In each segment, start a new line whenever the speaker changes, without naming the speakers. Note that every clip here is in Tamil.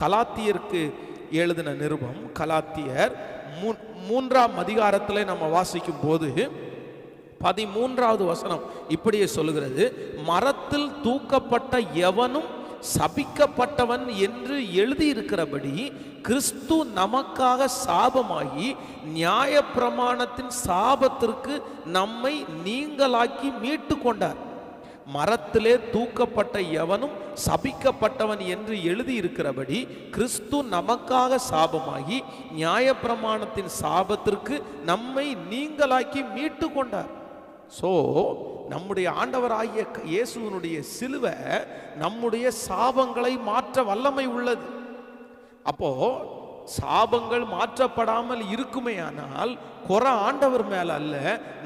கலாத்தியருக்கு எழுதின நிருபம் கலாத்தியர் மூ- மூன்றாம் அதிகாரத்தில் நம்ம வாசிக்கும் போது பதிமூன்றாவது வசனம் இப்படியே சொல்லுகிறது. மரத்தில் தூக்கப்பட்ட எவனும் சபிக்கப்பட்டவன் என்று எழுதியிருக்கிறபடி கிறிஸ்து நமக்காக சாபமாகி நியாயப்பிரமாணத்தின் சாபத்திற்கு நம்மை நீங்களாக்கி மீட்டு கொண்டார் மரத்திலே தூக்கப்பட்ட எவனும் சபிக்கப்பட்டவன் என்று எழுதியிருக்கிறபடி கிறிஸ்து நமக்காக சாபமாகி நியாயப்பிரமாணத்தின் சாபத்திற்கு நம்மை நீங்களாக்கி மீட்டு கொண்டார். ஸோ நம்முடைய ஆண்டவராகிய இயேசுவனுடைய இயேசுவினுடைய சிலுவை நம்முடைய சாபங்களை மாற்ற வல்லமை உள்ளது. அப்போ சாபங்கள் மாற்றப்படாமல் இருக்குமேயானால் குறை ஆண்டவர் மேலே அல்ல.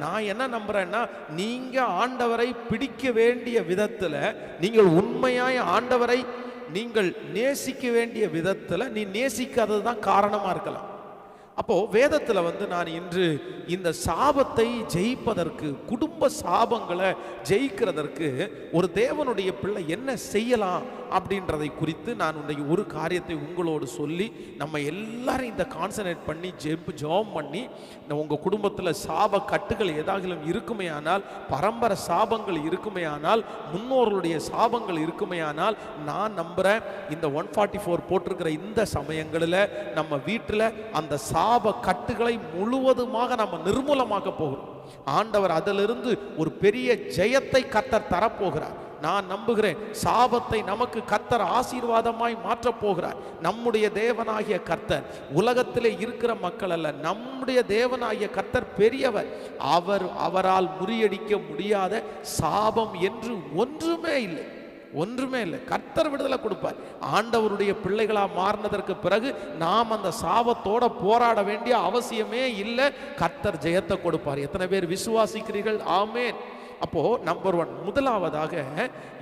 நான் என்ன நம்புறேன்னா நீங்கள் ஆண்டவரை பிடிக்க வேண்டிய விதத்தில் நீங்கள் உண்மையாய் ஆண்டவரை நீங்கள் நேசிக்க வேண்டிய விதத்தில் நீ நேசிக்காதது தான் காரணமாக இருக்கலாம். அப்போ வேதத்துல வந்து நான் இன்று இந்த சாபத்தை ஜெயிப்பதற்கு குடும்ப சாபங்களை ஜெயிக்கிறதற்கு ஒரு தேவனுடைய பிள்ளை என்ன செய்யலாம் அப்படின்றதை குறித்து நான் உன்னை ஒரு காரியத்தை உங்களோடு சொல்லி நம்ம எல்லாரும் இந்த கான்சன்ட்ரேட் பண்ணி ஜெப் ஜெபம் பண்ணி இந்த குடும்பத்தில் சாப கட்டுகள் ஏதாகிலும் இருக்குமே ஆனால் பரம்பரை சாபங்கள் இருக்குமே ஆனால் முன்னோர்களுடைய சாபங்கள் இருக்குமே ஆனால் நான் நம்புகிறேன் இந்த ஒன் ஃபார்ட்டி ஃபோர் போட்டிருக்கிற இந்த சமயங்களில் நம்ம வீட்டில் அந்த சாப கட்டுகளை முழுவதுமாக நம்ம நிர்மூலமாக போகிறோம். ஆண்டவர் அதிலிருந்து ஒரு பெரிய ஜெயத்தை கத்தர் தரப்போகிறார். நான் நம்புகிறேன் சாபத்தை நமக்கு கத்தர் ஆசீர்வாதமாய் மாற்றப் போகிறார். நம்முடைய தேவனாகிய கர்த்தர் உலகத்திலே இருக்கிற மக்கள் அல்ல நம்முடைய தேவனாகிய கர்த்தர் பெரியவர். அவர் அவரால் முறியடிக்க முடியாத சாபம் என்று ஒன்றுமே இல்லை. ஒன்றுமே இல்லை. கர்த்தர் விடுதலை கொடுப்பார். ஆண்டவருடைய பிள்ளைகளாக மாறினதற்கு பிறகு நாம் அந்த சாபத்தோட போராட வேண்டிய அவசியமே இல்லை. கர்த்தர் ஜெயத்தை கொடுப்பார். எத்தனை பேர் விசுவாசிக்கிறீர்கள்? ஆமேன். அப்போ நம்பர் ஒன் முதலாவதாக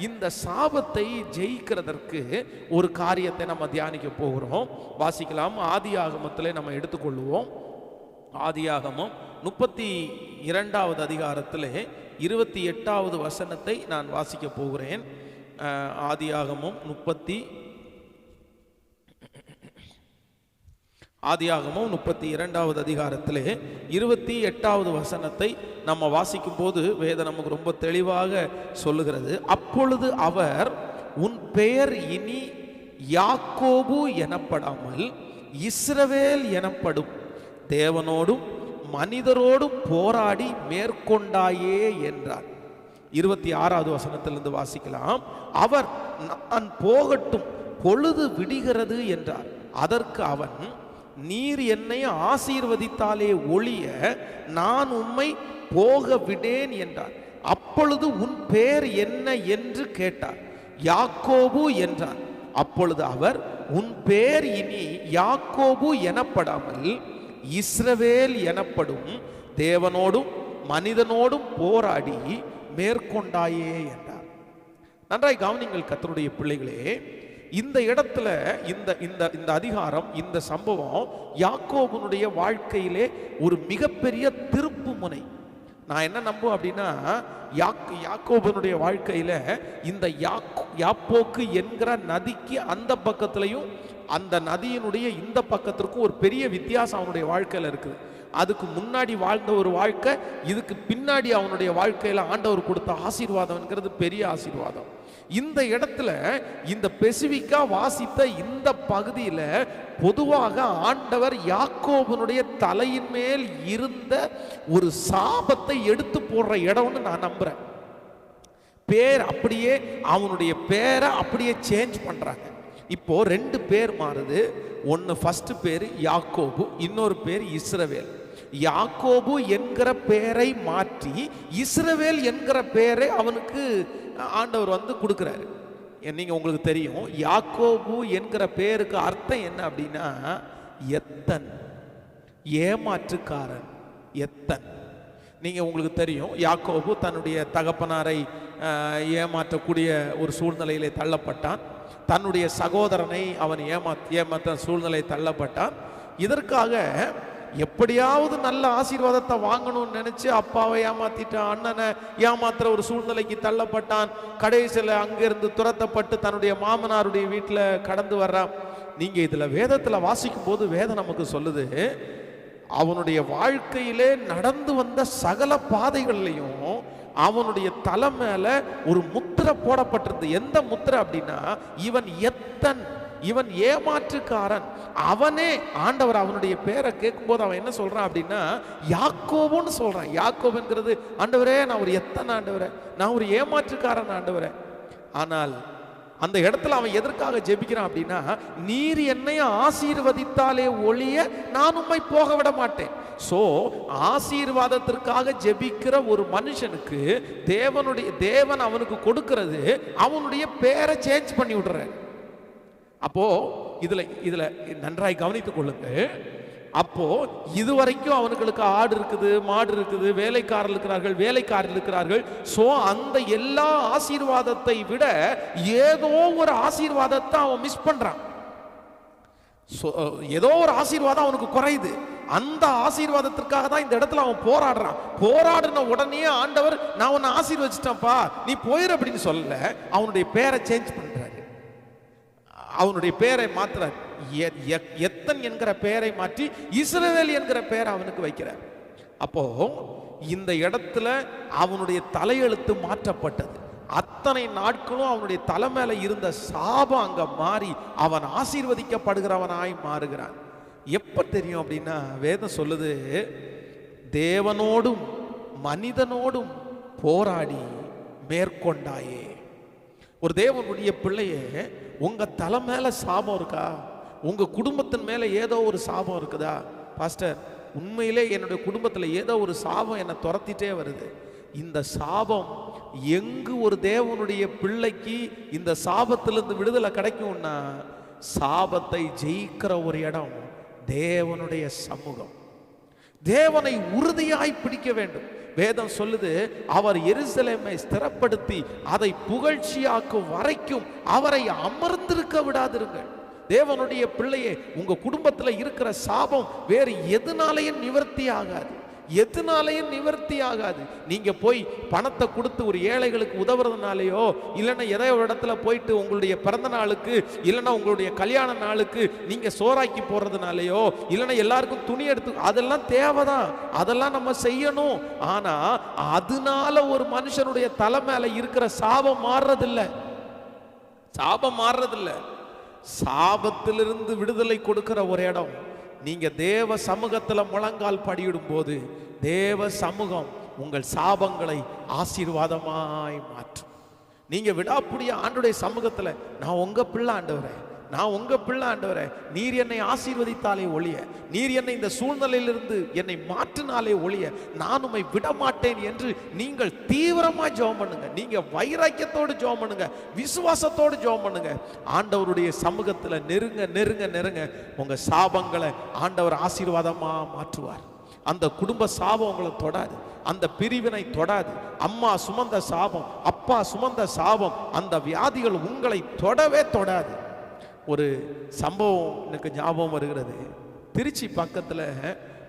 இந்த சாபத்தை ஜெயிக்கிறதற்கு ஒரு காரியத்தை நம்ம தியானிக்க போகிறோம். வாசிக்கலாம். ஆதி ஆகமத்தில் நம்ம எடுத்துக்கொள்வோம். ஆதியாகமும் முப்பத்தி இரண்டாவது அதிகாரத்தில் இருபத்தி எட்டாவது வசனத்தை நான் வாசிக்க போகிறேன். ஆதியாகமும் முப்பத்தி ஆதியாகமும் முப்பத்தி இரண்டாவது அதிகாரத்திலே இருபத்தி எட்டாவது வசனத்தை நம்ம வாசிக்கும் போது வேதம் நமக்கு ரொம்ப தெளிவாக சொல்லுகிறது. அப்பொழுது அவர் உன் பெயர் இனி யாக்கோபு எனப்படாமல் இஸ்ரவேல் எனப்படும். தேவனோடும் மனிதரோடும் போராடி மேற்கொண்டாயே என்றார். இருபத்தி ஆறாவது வசனத்திலிருந்து வாசிக்கலாம். அவர் நான் போகட்டும் பொழுது விடுகிறது என்றார். அதற்கு அவன் நீர் என்னை ஆசீர்வதித்தாலே ஒழிய நான் உம்மை போக விடேன் என்றார். அப்பொழுது உன் பேர் என்ன என்று கேட்டார். யாக்கோபு என்றார். அப்பொழுது அவர் உன் பேர் இனி யாக்கோபு எனப்படாமல் இஸ்ரவேல் எனப்படும். தேவனோடும் மனிதனோடும் போராடி மேற்கொண்டாயே என்றார். நன்றாய் கவனிங்கள் கத்தருடைய பிள்ளைகளே இந்த இடத்துல இந்த இந்த இந்த அதிகாரம் இந்த சம்பவம் யாக்கோபனுடைய வாழ்க்கையிலே ஒரு மிகப்பெரிய திருப்பு முனை. நான் என்ன நம்புவேன் அப்படின்னா யாக் யாக்கோபனுடைய வாழ்க்கையில் இந்த யாக் யாப்போக்கு என்கிற நதிக்கு அந்த பக்கத்துலையும் அந்த நதியினுடைய இந்த பக்கத்திற்கும் ஒரு பெரிய வித்தியாசம் அவனுடைய வாழ்க்கையில் இருக்குது. அதுக்கு முன்னாடி வாழ்ந்த ஒரு வாழ்க்கை இதுக்கு பின்னாடி அவனுடைய வாழ்க்கையில் ஆண்டவர் கொடுத்த ஆசீர்வாதம்ங்கிறது பெரிய ஆசீர்வாதம். இந்த இடத்துல இந்த பெசிபிக்கா வாசித்த இந்த பகுதியில் பொதுவாக ஆண்டவர் யாக்கோபனுடைய தலையின் மேல் இருந்த ஒரு சாபத்தை எடுத்து போடுற இடம்னு நான் நம்புறேன். பேர் அப்படியே அவனுடைய பேரை அப்படியே சேஞ்ச் பண்றாங்க. இப்போ ரெண்டு பேர் மாறுது. ஒன்று ஃபஸ்ட்டு பேர் யாக்கோபு இன்னொரு பேர் இஸ்ரவேல். யாக்கோபு என்கிற பெயரை மாற்றி இஸ்ரவேல் என்கிற பெயரை அவனுக்கு ஆண்டவர் வந்து கொடுக்குறாரு. நீங்கள் உங்களுக்கு தெரியும் யாக்கோபு என்கிற பெயருக்கு அர்த்தம் என்ன அப்படின்னா எத்தன் ஏமாற்றுக்காரன் எத்தன். நீங்கள் உங்களுக்கு தெரியும் யாக்கோபு தன்னுடைய தகப்பனாரை ஏமாற்றக்கூடிய ஒரு சூழ்நிலையிலே தள்ளப்பட்டான். தன்னுடைய சகோதரனை அவன் ஏமா ஏமாற்ற சூழ்நிலை தள்ளப்பட்டான். இதற்காக எப்படியாவது நல்ல ஆசீர்வாதத்தை வாங்கணும்னு நினைச்சு அப்பாவை ஏமாத்திட்டான் அண்ணனை ஏமாத்துற ஒரு சூழ்நிலைக்கு தள்ளப்பட்டான். கடைசியில் அங்கிருந்து துரத்தப்பட்டு தன்னுடைய மாமனாருடைய வீட்டில் கடந்து வர்றான். நீங்க இதுல வேதத்துல வாசிக்கும் போது வேதம் நமக்கு சொல்லுது அவனுடைய வாழ்க்கையிலே நடந்து வந்த சகல பாதைகள்லையும் அவனுடைய தலை மேல ஒரு முத்திரை போடப்பட்டிருந்தது. எந்த முத்திரை அப்படின்னா இவன் எத்தன் இவன் ஏமாற்றுக்காரன். அவனே ஆண்டவர் அவனுடைய பேரை கேட்கும்போது அவன் என்ன சொல்றான் அப்படின்னா யாக்கோபுன்னு சொல்றான். யாக்கோபுங்கிறது ஆண்டவரே நான் ஒரு எத்தனை ஆண்டவரே? நான் ஒரு ஏமாற்றுக்காரன் ஆண்டவரே. ஆனால் அந்த இடத்துல அவன் எதற்காக ஜெபிக்கிறான் அப்படின்னா நீர் என்னை ஆசீர்வதித்தாலே ஒழிய நான் உண்மை போக விட மாட்டேன். ஸோ ஆசீர்வாதத்திற்காக ஜெபிக்கிற ஒரு மனுஷனுக்கு தேவனுடைய தேவன் அவனுக்கு கொடுக்கறது அவனுடைய பேரை சேஞ்ச் பண்ணி விடுறேன் அப்போ இதுல இதுல நன்றாய் கவனித்துக் கொள்ளுங்க. அப்போ இதுவரைக்கும் அவனுங்களுக்கு ஆடு இருக்குது மாடு இருக்குது வேலைக்காரர் இருக்கிறார்கள் வேலைக்காரர் இருக்கிறார்கள். ஸோ அந்த எல்லா ஆசீர்வாதத்தை விட ஏதோ ஒரு ஆசீர்வாதத்தை அவன் மிஸ் பண்றான். ஏதோ ஒரு ஆசீர்வாதம் அவனுக்கு குறையுது. அந்த ஆசீர்வாதத்திற்காக தான் இந்த இடத்துல அவன் போராடுறான். போராடின உடனே ஆண்டவர் நான் உன்னை ஆசீர்வச்சிட்டேன்ப்பா நீ போயிரு அப்படின்னு சொல்லல. அவனுடைய பேரை சேஞ்ச் பண்ற அவனுடைய பெயரை மாத்துறார். எ- எத்தன் என்கிற பெயரை மாற்றி இஸ்ரவேல் என்கிற பெயரை அவனுக்கு வைக்கிறார். அப்போ இந்த இடத்துல அவனுடைய தலையெழுத்து மாற்றப்பட்டது. அத்தனை நாட்களும் அவனுடைய தலை மேல இருந்த சாபம் அங்க மாறி அவன் ஆசீர்வதிக்கப்படுகிறவனாய் மாறுகிறான். எப்ப தெரியும் அப்படின்னா வேதம் சொல்லுது தேவனோடும் மனிதனோடும் போராடி மேற்கொண்டாயே. ஒரு தேவனுடைய பிள்ளையே உங்கள் தலை மேலே சாபம் இருக்கா? உங்கள் குடும்பத்தின் மேலே ஏதோ ஒரு சாபம் இருக்குதா? பாஸ்டர் உண்மையிலே என்னுடைய குடும்பத்தில் ஏதோ ஒரு சாபம் என்னை துரத்திட்டே வருது. இந்த சாபம் எங்கு ஒரு தேவனுடைய பிள்ளைக்கு இந்த சாபத்திலிருந்து விடுதலை கிடைக்கும்னா சாபத்தை ஜெயிக்கிற ஒரு இடம் தேவனுடைய சமூகம். தேவனை உறுதியாய் பிடிக்க வேண்டும். வேதம் சொல்லுது அவர் எருசலேமை ஸ்திரப்படுத்தி அதை புகழ்ச்சியாக்கும் வரைக்கும் அவரை அமர்ந்திருக்க விடாதிருங்கள். தேவனுடைய பிள்ளையே உங்க குடும்பத்துல இருக்கிற சாபம் வேறு எதுனாலையும் நிவர்த்தி ஆகாது. எதுனாலையும் நிவர்த்தி ஆகாது. நீங்கள் போய் பணத்தை கொடுத்து ஒரு ஏழைகளுக்கு உதவுறதுனாலயோ இல்லைன்னா எதை ஒரு இடத்துல போயிட்டு உங்களுடைய பிறந்த நாளுக்கு இல்லைன்னா உங்களுடைய கல்யாண நாளுக்கு நீங்கள் சோறாக்கி போடுறதுனாலையோ இல்லைன்னா எல்லாருக்கும் துணி எடுத்து அதெல்லாம் தேவைதான். அதெல்லாம் நம்ம செய்யணும். ஆனால் அதனால ஒரு மனுஷனுடைய தலை மேல இருக்கிற சாபம் மாறுறதில்ல. சாபம் மாறுறதில்ல. சாபத்திலிருந்து விடுதலை கொடுக்கிற ஒரு இடம். நீங்க தேவ சமூகத்தில் முழங்கால் படியிடும் போது தேவ சமூகம் உங்கள் சாபங்களை ஆசீர்வாதமாய் மாற்றும். நீங்க விடாப்புடிய ஆண்டுடைய சமூகத்தில் நான் உங்க பிள்ளை ஆண்டவரே. நான் உங்க பிள்ளை ஆண்டவரே நீர் என்னை ஆசீர்வதித்தாலே ஒழிய நீர் என்னை இந்த சூழ்நிலையிலிருந்து என்னை மாற்றினாலே ஒழிய நான் உம்மை விட மாட்டேன் என்று நீங்கள் தீவிரமா ஜெபம் பண்ணுங்க. நீங்க வைராக்கியத்தோடு ஜெபம் பண்ணுங்க விசுவாசத்தோடு ஜெபம் பண்ணுங்க. ஆண்டவருடைய சமூகத்துல நெருங்க நெருங்க நெருங்க உங்க சாபங்களை ஆண்டவர் ஆசீர்வாதமா மாற்றுவார். அந்த குடும்ப சாபம் உங்களை தொடாது அந்த பிரிவினை தொடாது. அம்மா சுமந்த சாபம் அப்பா சுமந்த சாபம் அந்த வியாதிகள் உங்களை தொடவே தொடாது. ஒரு சம்பவம் எனக்கு ஞாபகம் வருகிறது. திருச்சி பக்கத்தில்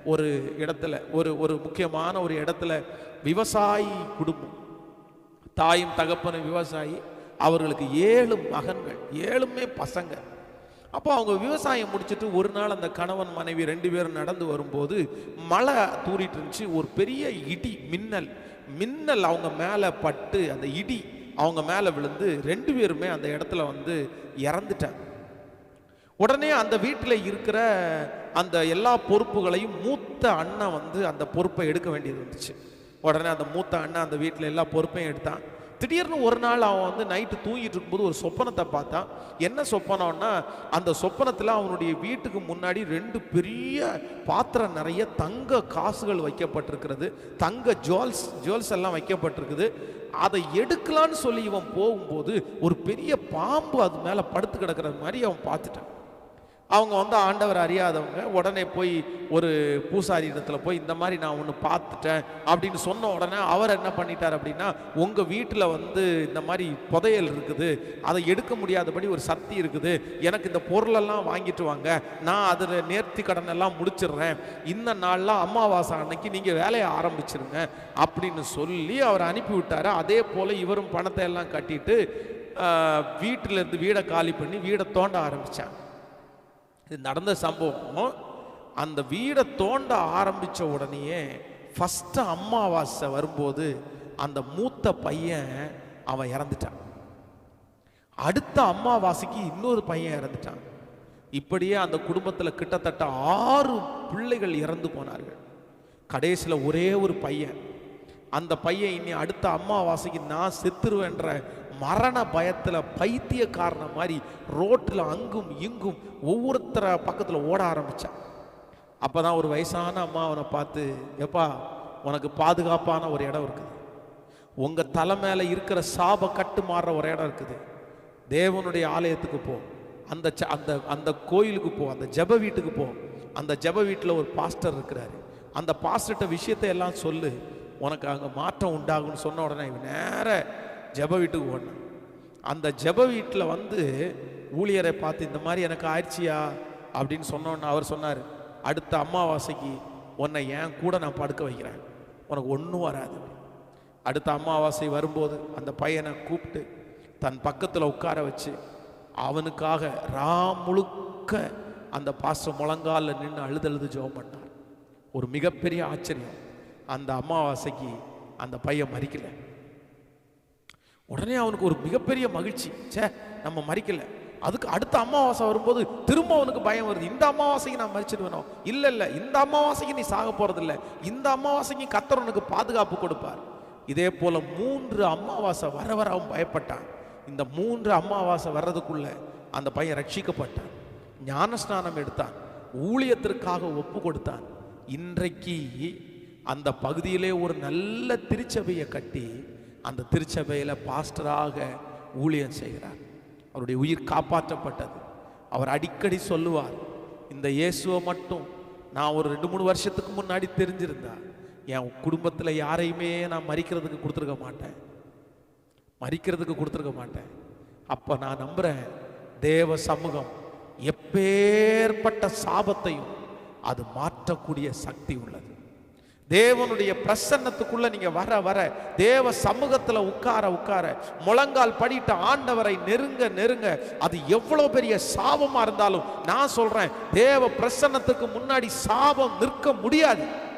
ஒரு இடத்துல ஒரு ஒரு முக்கியமான ஒரு இடத்துல விவசாயி குடும்பம். தாயும் தகப்பனும் விவசாயி அவர்களுக்கு ஏழு மகன்கள் ஏழுமே பசங்க. அப்போ அவங்க விவசாயம் முடிச்சிட்டு ஒரு நாள் அந்த கணவன் மனைவி ரெண்டு பேரும் நடந்து வரும்போது மழை தூறிட்டு இருந்துச்சு. ஒரு பெரிய இடி மின்னல். மின்னல் அவங்க மேலே பட்டு அந்த இடி அவங்க மேலே விழுந்து ரெண்டு பேருமே அந்த இடத்துல வந்து இறந்துட்டாங்க. உடனே அந்த வீட்டில் இருக்கிற அந்த எல்லா பொறுப்புகளையும் மூத்த அண்ணன் வந்து அந்த பொறுப்பை எடுக்க வேண்டியது இருந்துச்சு. உடனே அந்த மூத்த அண்ணன் அந்த வீட்டில் எல்லா பொறுப்பையும் எடுத்தான். திடீர்னு ஒரு நாள் அவன் வந்து நைட்டு தூங்கிட்டு இருக்கும்போது ஒரு சொப்பனத்தை பார்த்தான். என்ன சொப்பனம்னா அந்த சொப்பனத்தில் அவனுடைய வீட்டுக்கு முன்னாடி ரெண்டு பெரிய பாத்திரம் நிறைய தங்க காசுகள் வைக்கப்பட்டிருக்கிறது. தங்க ஜுவல்ஸ் ஜுவல்ஸ் எல்லாம் வைக்கப்பட்டிருக்குது. அதை எடுக்கலான்னு சொல்லி இவன் போகும்போது ஒரு பெரிய பாம்பு அது மேலே படுத்து கிடக்கிற மாதிரி அவன் பார்த்துட்டான். அவங்க வந்து ஆண்டவர் அறியாதவங்க. உடனே போய் ஒரு பூசாரி இடத்துல போய் இந்த மாதிரி நான் ஒன்று பார்த்துட்டேன். அப்படின்னு சொன்ன உடனே அவர் என்ன பண்ணிட்டார் அப்படின்னா உங்கள் வீட்டில் வந்து இந்த மாதிரி புதையல் இருக்குது. அதை எடுக்க முடியாதபடி ஒரு சக்தி இருக்குது. எனக்கு இந்த பொருளெல்லாம் வாங்கிட்டு வாங்க. நான் அதில் நேர்த்தி கடன் எல்லாம் முடிச்சிடுறேன். இந்த நாளில் அமாவாசை அன்னைக்கு நீங்கள் வேலையை ஆரம்பிச்சிருங்க. அப்படின்னு சொல்லி அவர் அனுப்பி விட்டாரு. அதே போல் இவரும் பணத்தை எல்லாம் கட்டிட்டு வீட்டிலேருந்து வீடை காலி பண்ணி வீடை தோண்ட ஆரம்பித்தாங்க இது நடந்த சம்பவம் அந்த வீடை தோண்ட ஆரம்பிச்ச உடனேயே ஃபஸ்ட்டு அம்மாவாசை வரும்போது அந்த மூத்த பையன் அவன் இறந்துட்டான். அடுத்த அம்மாவாசைக்கு இன்னொரு பையன் இறந்துட்டான். இப்படியே அந்த குடும்பத்தில் கிட்டத்தட்ட ஆறு பிள்ளைகள் இறந்து போனார்கள். கடைசியில் ஒரே ஒரு பையன். அந்த பையன் இனி அடுத்த அம்மாவாசைக்கு நான் செத்துருவேன்ற மரண பயத்தில் பைத்தியக்காரன மாதிரி ரோட்டில் அங்கும் இங்கும் ஒவ்வொருத்தர பக்கத்தில் ஓட ஆரம்பித்தான் அப்போ தான் ஒரு வயசான அம்மா அவனை பார்த்து எப்பா உனக்கு பாதுகாப்பான ஒரு இடம் இருக்குது. உங்கள் தலை மேலே இருக்கிற சாப கட்டு மாறுற ஒரு இடம் இருக்குது. தேவனுடைய ஆலயத்துக்கு போ. அந்த ச- அந்த அந்த கோயிலுக்கு போ. அந்த ஜெப வீட்டுக்கு போ. அந்த ஜெப வீட்டில் ஒரு பாஸ்டர் இருக்கிறாரு. அந்த பாஸ்டர்கிட்ட விஷயத்தை எல்லாம் சொல்லு. உனக்கு அங்கே மாற்றம் உண்டாகும்னு சொன்ன உடனே இவன் நேர ஜெப வீட்டுக்கு ஓடினான் அந்த ஜெப வீட்டில் வந்து ஊழியரை பார்த்து இந்த மாதிரி எனக்கு ஆயிடுச்சியா? அப்படின்னு சொன்னோன்னு அவர் சொன்னார். அடுத்த அம்மாவாசைக்கு உன்னை என் கூட நான் படுக்க வைக்கிறேன். உனக்கு ஒன்றும் வராது. அடுத்த அமாவாசை வரும்போது அந்த பையனை கூப்பிட்டு தன் பக்கத்தில் உட்கார வச்சு அவனுக்காக ரா முழுக்க அந்த பாச முழங்காலில் நின்று அழுதழுது ஜெபம் பண்ணார். ஒரு மிகப்பெரிய ஆச்சரியம். அந்த அமாவாசைக்கு அந்த பையன் மறிக்கலை. உடனே அவனுக்கு ஒரு மிகப்பெரிய மகிழ்ச்சி. ச்சே நம்ம மறிக்கல. அதுக்கு அடுத்த அமாவாசை வரும்போது திரும்ப அவனுக்கு பயம் வருது. இந்த அமாவாசைக்கு நான் மறிச்சிடுவேனோ இல்லை இல்லை இந்த அமாவாசைக்கு நீ சாக போகிறதில்ல இந்த அமாவாசைக்கு கத்தர் உனக்கு பாதுகாப்பு கொடுப்பார். இதே போல மூன்று அமாவாசை வர வர அவன் பயப்பட்டான். இந்த மூன்று அமாவாசை வர்றதுக்குள்ள அந்த பையன் ரட்சிக்கப்பட்டான். ஞானஸ்நானம் எடுத்தான். ஊழியத்திற்காக ஒப்பு கொடுத்தான். இன்றைக்கு அந்த பகுதியிலே ஒரு நல்ல திருச்சபையை கட்டி அந்த திருச்சபையில் பாஸ்டராக ஊழியம் செய்கிறார். அவருடைய உயிர் காப்பாற்றப்பட்டது. அவர் அடிக்கடி சொல்லுவார் இந்த இயேசுவை மட்டும் நான் ஒரு ரெண்டு மூணு வருஷத்துக்கு முன்னாடி தெரிஞ்சிருந்தா என் குடும்பத்தில் யாரையுமே நான் மறிக்கிறதுக்கு கொடுத்துருக்க மாட்டேன். மறிக்கிறதுக்கு கொடுத்துருக்க மாட்டேன். அப்போ நான் நம்புகிறேன் தேவ சமூகம் எப்பேற்பட்ட சாபத்தையும் அது மாற்றக்கூடிய சக்தி உள்ளது. தேவனுடைய பிரசன்னத்துக்குள்ள நீங்க வர வர. தேவ சமூகத்துல உட்கார உட்கார. முழங்கால் படிட்ட ஆண்டவரை நெருங்க நெருங்க. அது எவ்வளவு பெரிய சாபமா இருந்தாலும் நான் சொல்றேன் தேவ பிரசன்னத்துக்கு முன்னாடி சாபம் நிற்க முடியாது.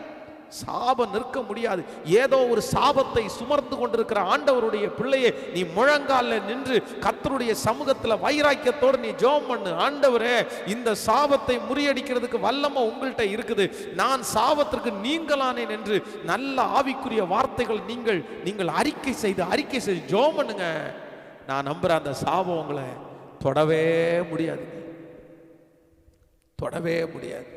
சாபம் நிற்க முடியாது. ஏதோ ஒரு சாபத்தை சுமர்ந்து கொண்டிருக்கிற ஆண்டவருடைய பிள்ளையை நீ முழங்கால நின்று கத்தருடைய சமூகத்துல வைராக்கியத்தோடு நீ ஜோம் பண்ணு. ஆண்டவரே இந்த சாபத்தை முறியடிக்கிறதுக்கு வல்லமா உங்கள்கிட்ட இருக்குது. நான் சாபத்திற்கு நீங்களானேன் என்று நல்ல ஆவிக்குரிய வார்த்தைகள் நீங்கள் நீங்கள் அறிக்கை செய்து அறிக்கை செய்து ஜோம் பண்ணுங்க. நான் நம்புறேன் அந்த சாபம் உங்களை தொடவே முடியாது. தொடவே முடியாது.